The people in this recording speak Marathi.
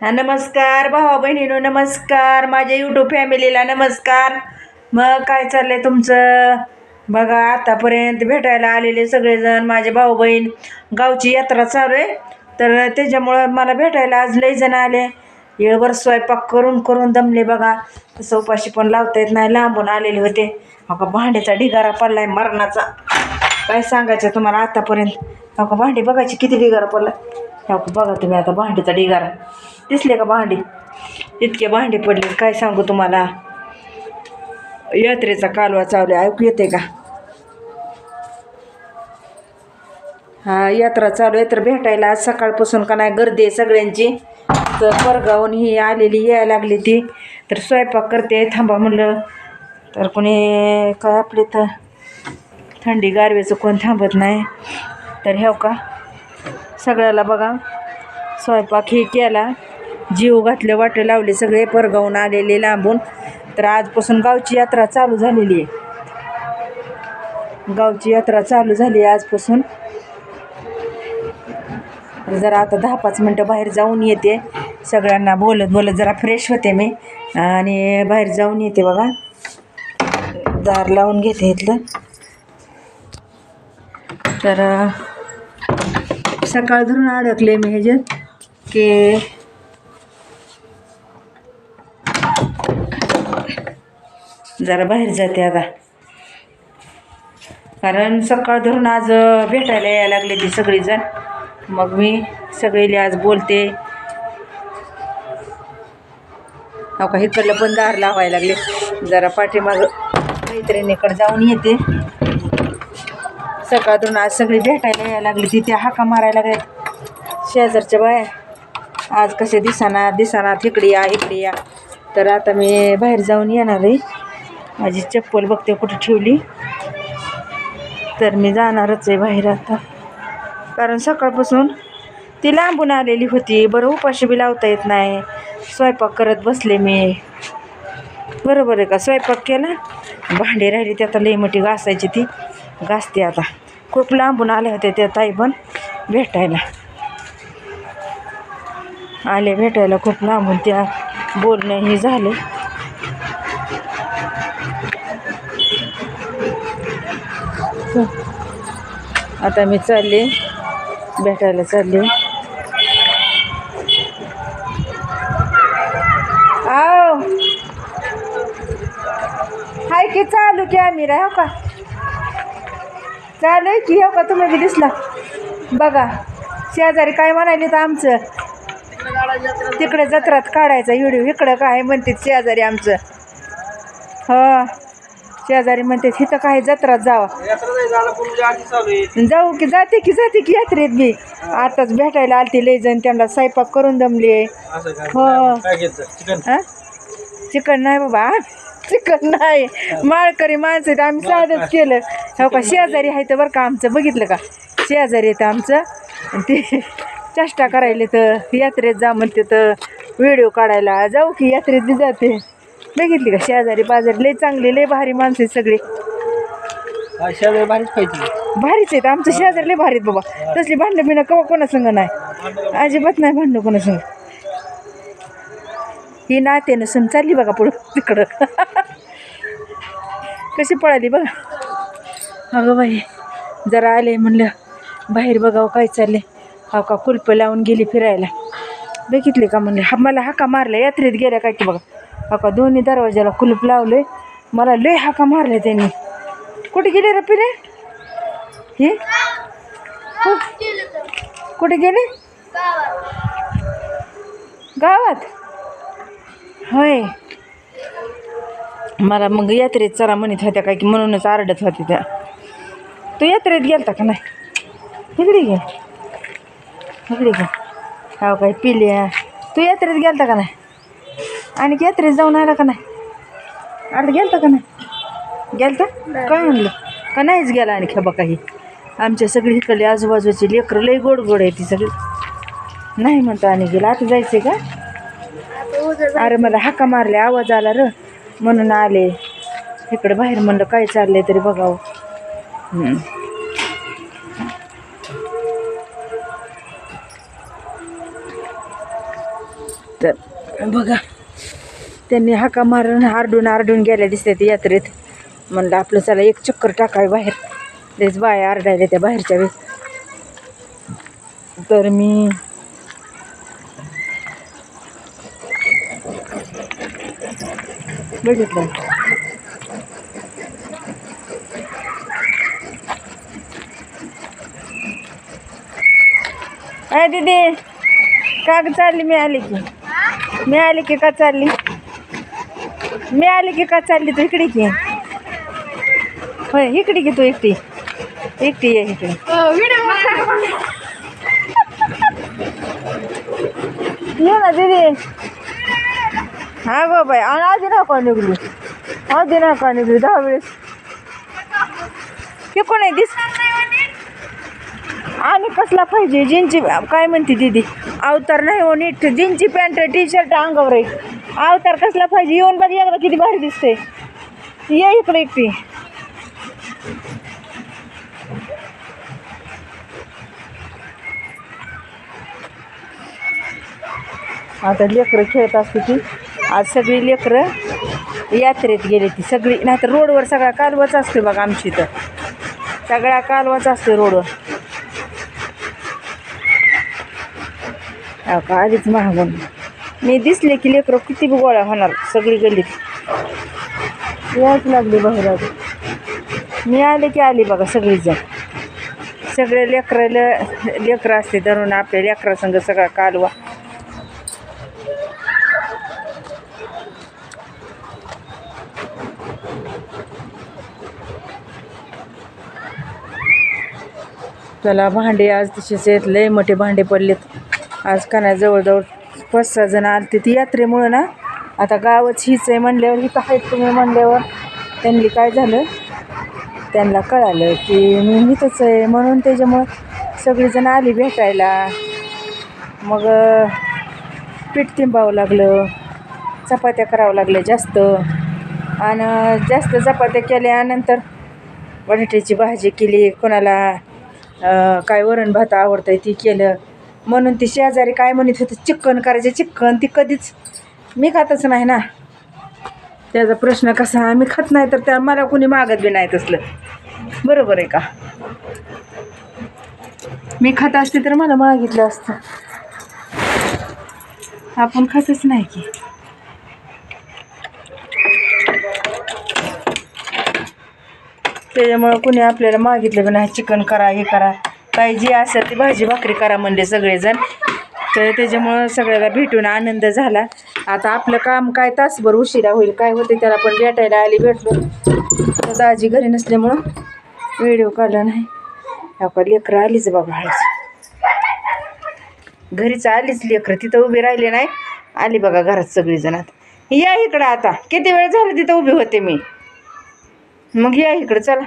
हा नमस्कार भावा बहिणीनो नमस्कार. माझ्या यूट्यूब फॅमिलीला नमस्कार. मग काय चाललंय तुमचं? बघा आतापर्यंत भेटायला आलेले सगळेजण माझे भाऊ बहीण गावची यात्रा चालू आहे. तर त्याच्यामुळं मला भेटायला आज लई जण आले. येळभर स्वयंपाक करून करून दमले बघा. तसं उपाशी पण लावता येत नाही लांबून आलेले होते. अगं भांड्याचा ढिगारा पडलाय मरणाचा. काय सांगायचं तुम्हाला आतापर्यंत? अगं भांडी बघायची किती ढिगारा पडला हो बघा तुम्ही आता भांडीचा ढिगारा. दिसले का भांडी? इतके भांडे पडले काय सांगू तुम्हाला? यात्रेचा कालवा चावले ऐकू येते का? हा यात्रा चालू आहे तर भेटायला आज सकाळपासून का नाही गर्दी आहे सगळ्यांची. तर परगावून ही आलेली यायला लागली ती. तर स्वयंपाक करते थांबा म्हणलं. तर कोणी काय आपले तर थंडी गारवेचं कोण थांबत नाही. तर ह्याव का? सगळ्याला बघा. स्वयंपाक हे केला. जीव घातले वाटे लावले सगळे परगावून आलेले लांबून. तर आजपासून गावची यात्रा चालू झालेली आहे. गावची यात्रा चालू झाली आहे आजपासून. जरा आता दहा पाच मिनटं बाहेर जाऊन येते. सगळ्यांना बोलत बोलत जरा फ्रेश होते मी. आणि बाहेर जाऊन येते बघा. दार लावून घेते इथलं. तर सकाळ धरून अडकले मी ह्याच्यात की जरा बाहेर जाते आता. कारण सकाळ धरून आज भेटायला यायला लागले ती सगळीजण. मग मी सगळीले आज बोलते. हो का इकडलं पण दार लावायला लागले. जरा पाठीमाग मैत्रिणीकडे जाऊन येते. सकाळतून आज सगळी भेटायला यायला लागली तिथे हाका मारायला लागल्यात शेजारच्या बाया आज कसे दिसाना दिसाना इकडे या इकडे या. तर आता मी बाहेर जाऊन येणार आहे. माझी चप्पल बघते कुठे ठेवली. तर मी जाणारच आहे बाहेर आता. कारण सकाळपासून ती लांबून आलेली होती. बरं उपाशी बी लावता येत नाही. स्वयंपाक करत बसले मी. बरोबर आहे का? स्वयंपाक केला. भांडी राहिली ती आता लई मोठी घासायची ती. घासते आता. खूप लांबून आल्या होत्या त्या ताई पण भेटायला. आले भेटायला खूप लांबून. त्या बोलणं हे झालं. आता मी चालले. भेटायला चालले. आओ. हाय की चालू की आम्ही राह हो का? चालू आहे की हो का? तुम्ही बी दिसला. बघा शेजारी काय म्हणाले तर आमचं? तिकडे जत्रात काढायचा व्हिडिओ इकडं काय म्हणते शेजारी आमचं? हो. शेजारी म्हणते इथं काय जत्रात जावा. जाऊ की जाते की जाते की यात्रेत बी. आताच भेटायला आलती लय जण त्यांना स्वयंपाक करून दमले हो. हा? चिकन नाही बाबा. चिकन नाही. माळकरी माणसं आहेत आम्ही साधंच केलं. हो का? शेजारी आहे तर बरं का आमचं. बघितलं का? शेजारी येतं आमचं. आणि ते चेष्टा करायला तर यात्रेत जा म्हणते तर व्हिडिओ काढायला. जाऊ की यात्रेत बी जाते. बघितली का? शेजारी पाजारी लय चांगले लय भारी माणसं आहेत सगळे. भारीच पाहिजे भारीच आहेत. आमचं शेजारी लय भारी आहेत बाबा. तसली भांडणं बिणं कवा कोणासंग नाही. अजिबात नाही भांडणं कोणासंग. ही नात्यानं सण चालली बघा पुढं तिकडं. कशी पळाली बघा. अगं बाई जरा आले म्हणलं बाहेर बघावं काय चालले हा का कुलपं लावून गेली फिरायला. बघितले का म्हणले? हा मला हाका मारला यात्रेत गेल्या काय की बघा. अका दोन्ही दरवाजाला कुलूप लावले मला लय हाका मारले त्यांनी. कुठे गेले रे पिरे हे? कुठे? गेले? गावात? होय. मला मग यात्रेत चरा म्हणत होत्या काय की म्हणूनच आरडत होती त्या. तू यात्रेत गेलता का नाही? इकडे गे इकडे गे हो काय पिल्या. तू यात्रेत गेलता का नाही? आणि यात्रेत जाऊन आला का नाही? अर्ध गेलता का नाही? गेलता? काय म्हणलं? का नाहीच गेला आणि खेबा काही आमच्या सगळी इकडली आजूबाजूची लेकरं लई गोड गोड आहे ती सगळी. नाही म्हणतो आणि गेला. आता जायचं का? अरे मला हाका मारले आवाज आला र. म्हणून आले. इकडे बाहेर म्हणलं काय चाललंय तरी बघावं. तर बघा. त्यांनी हाका मारून आरडून आरडून गेल्या दिसते ते यात्रेत. म्हणलं आपलं चला एक चक्कर टाकावी बाहेर. तेच बाया आरडायला त्या बाहेरच्या वेळेस. तर मी बघितलं. अय दीदी का चालली? मी आली की. मी आली की का चालली? मी आली की का चालली तू? इकडे की होय इकडे की तू एकटी. एकटी ये इकडे. ये ना दीदी. हा गो बाई आणि आधी नका निघली आधी नका निघली दहा वेळेस. हे कोण आहे दिस? आणि कसला पाहिजे? जीनची काय म्हणते दीदी? अवतार नाही हो नीट. जीनची पॅन्ट टी शर्ट अंगावर आहे. अवतार कसला पाहिजे? येऊन बघ एकदा किती भारी दिसते ये इकडे एकटी. आता लेकरं खेळत असते ती आज सगळी लेकरं यात्रेत गेली ती सगळी. नाही तर रोडवर सगळा कालवाच असते बघा आमची तर सगळा कालवाच असते रोडवर आधीच महागून. मी दिसले की लेकरं किती बी होणार सगळी गल्लीत. याच लागली बाहेर मी आले की आली बघा सगळीजण. सगळे लेकराला लेकरं असते धरून आपल्या लेकरासंग सगळा कालवा. त्याला भांडे आज तसेच येत लय मोठे भांडे पडलेत. आज काना जवळजवळ पाच सहा जण आलते ती यात्रेमुळं ना. आता गावच हीच आहे म्हणल्यावर हिथं आहेत तुम्ही म्हणल्यावर. त्यांनी काय झालं? त्यांना कळालं की मी हिथंच आहे म्हणून त्याच्यामुळं सगळीजण आली भेटायला. मग पीठ तिंबावं लागलं चपात्या करावं लागल्या जास्त. आणि जास्त चपात्या केल्यानंतर बटाट्याची भाजी केली. कोणाला काय वरण भात आवडतं ती केलं. म्हणून ती शेजारी काय म्हणत होती चिकन करायचे चिकन ती कधीच मी खातच नाही ना. त्याचा प्रश्न कसा मी खात नाही तर त्या मला कोणी मागत बी नाही तसलं. बरोबर आहे का? मी खात असते तर मला मागितलं असतं. आपण खातच नाही की. त्याच्यामुळं कुणी आपल्याला मागितलं बी नाही चिकन करा हे करा. काय जी असेल ती भाजी भाकरी करा म्हणले सगळेजण. तर त्याच्यामुळं सगळ्याला भेटून आनंद झाला. आता आपलं काम काय तासभर उशिरा होईल काय होते त्याला पण भेटायला आली भेटलो. तर दाजी घरी नसल्यामुळं व्हिडिओ काढला नाही. आपण लेकरं आलीच बाबा हळूच घरीच आलीच लेकरं तिथं उभी राहिले नाही. आली बघा घरात सगळीजण आता. या इकडं आता. किती वेळ झालं तिथं उभी होते मी? मग या इकडं चला.